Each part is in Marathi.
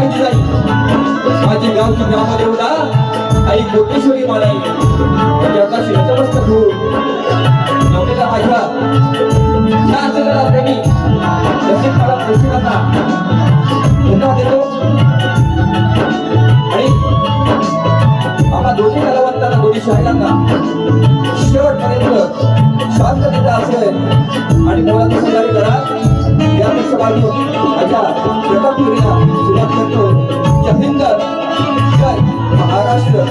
माहिती नाही माझी गावची ग्रामदेवता आई कोटेश्वरी मानाई त्याचा शिरचमस्त खूप नवलेला माझ्या शासनाला प्रेमी जसे मला कृष्णाचा पुन्हा देतो आणि आम्हा दोन्ही कलावंतांना दोन्ही शाहिरांना शेवटपर्यंत शांततेचा असेल आणि मुलांना सहकारी करा. या वाढून माझ्या प्रथम पिढीला सुरुवात करतो. जय हिंद. जय महाराष्ट्र.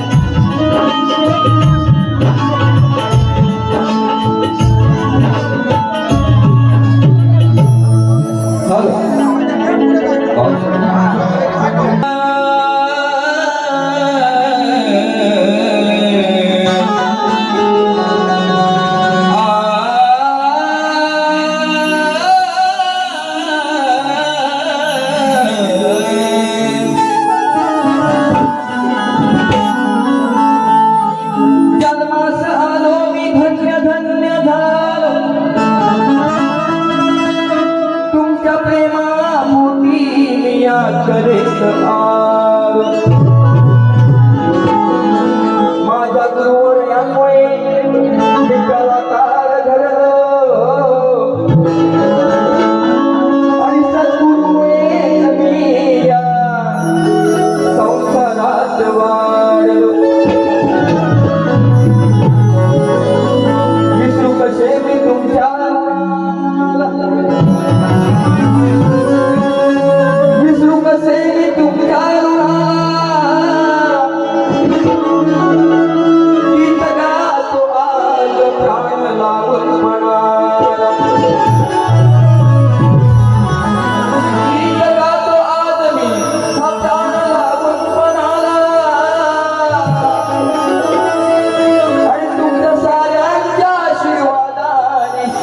করে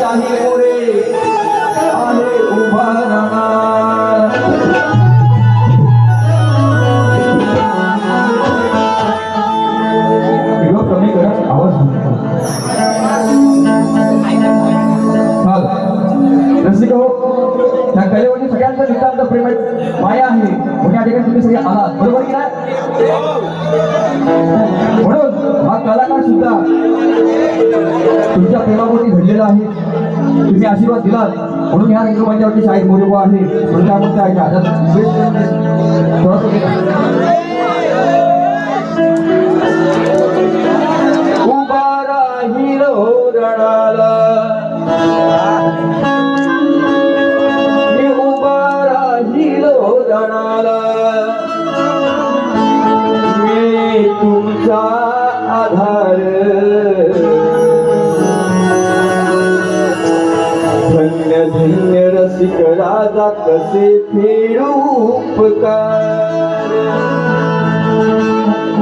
आशीर्वादाने मोरे आले उभा राहणार. कमी नितांत प्रेम आहे. माया आहे. म्हणून या ठिकाणी तुम्ही सगळे आलात बरोबर की नाही? म्हणून हा कलाकार सुद्धा तुमच्या प्रेमापोटी घडलेला आहे. तुम्ही आशीर्वाद दिलात. म्हणून ह्या रंगमंचावरती शाहीर मोरुबा आहे. म्हणून त्या म्हणता असे कसे फेडू उपकार.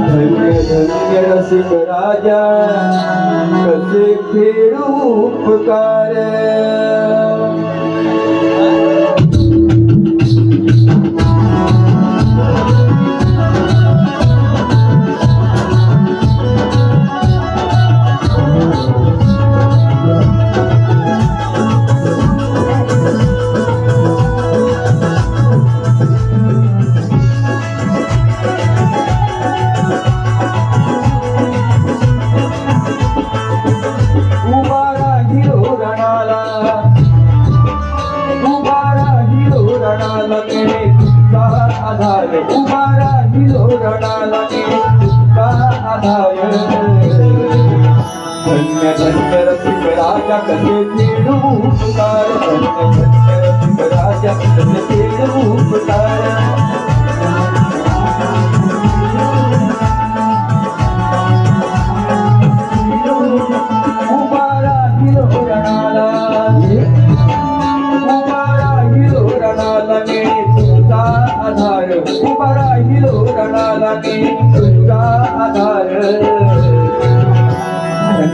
धन्य धन्य राजा कसे फेडू उपकार. राहिलो रणाला आधार उभा राहिलो रणाला केले आधार. धन्य धन्य रसिक राजा कसे उपकार धन्य धन्य रसिक राजा कसे उपकार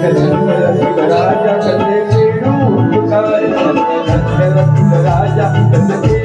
राजा कसे फेडू राजा कसे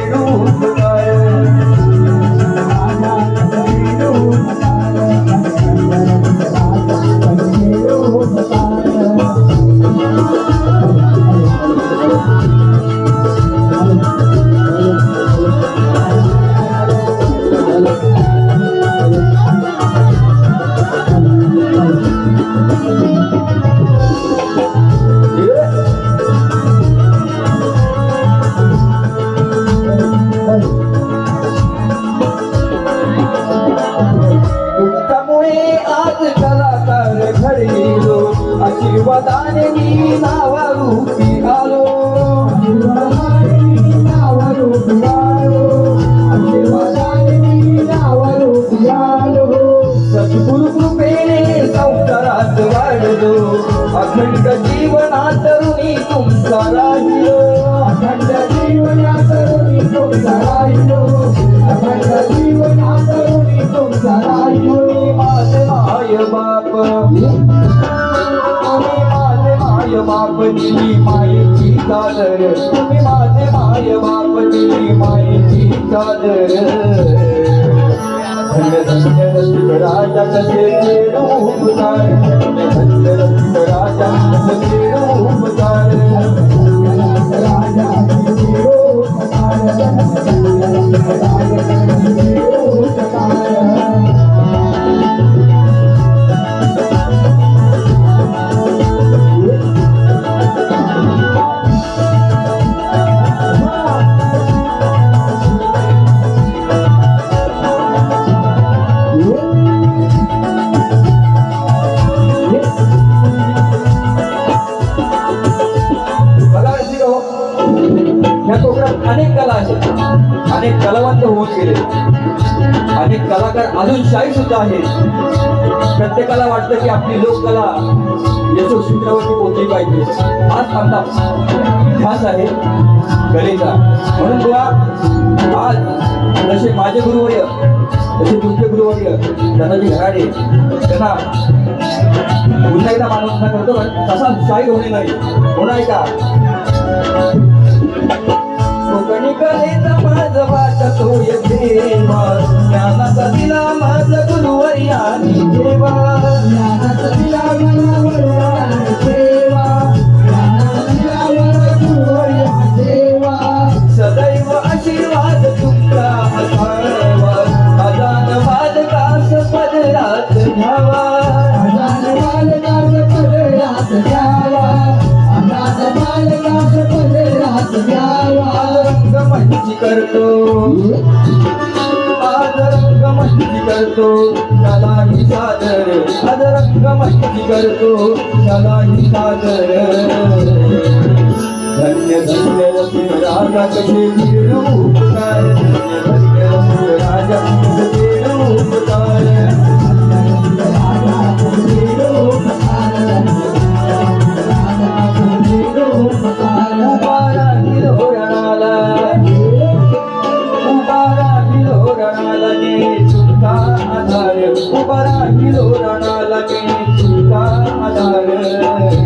माय बाप तुम्ही माझे माय बाप दिली मायची चादर तुम्ही माझे माय बाप दिली मायची चादर धन्य धन्य राजा कसे रूप अनेक कलावंत होऊन गेले. अनेक कलाकार अजून शाही सुद्धा आहेत. प्रत्येकाला वाटतं की आपली लोककला यशो शिखरावरती पोहोचली पाहिजे. आज आमचा ध्यास आहे. कलेचा म्हणून बुवा आज जसे माझे गुरुवर्य जसे तुमचे गुरुवर्य त्यांना जे घराडे त्यांना पुन्हा एकदा मानवता करतो तसा शाही होणे नाही. होणार का? कोकणी कलेचा माझ वाटतो देवा ज्ञानाचा दिला माझ गुरुवरी आणि देवा ज्ञानाचा दिला मला देवा ज्ञानाचा दिला मला गुरुवरी देवा सदैव आशीर्वाद तुमचा असावा अजान पदरात घ्यावा. अजान पदरात घ्यावा. अजान पदरात घ्यावा. मस्ती करतो. आज मस्ती करतो. त्यालाही सादर. आज मस्ती करतो. त्यालाही सादर. धन्य धन्य राजा कसे धन्य धन्य रसिक राजा రణాలకే చుంకా ఆధార ఉపరాగిలో రణాలకే చుంకా ఆధార రాజా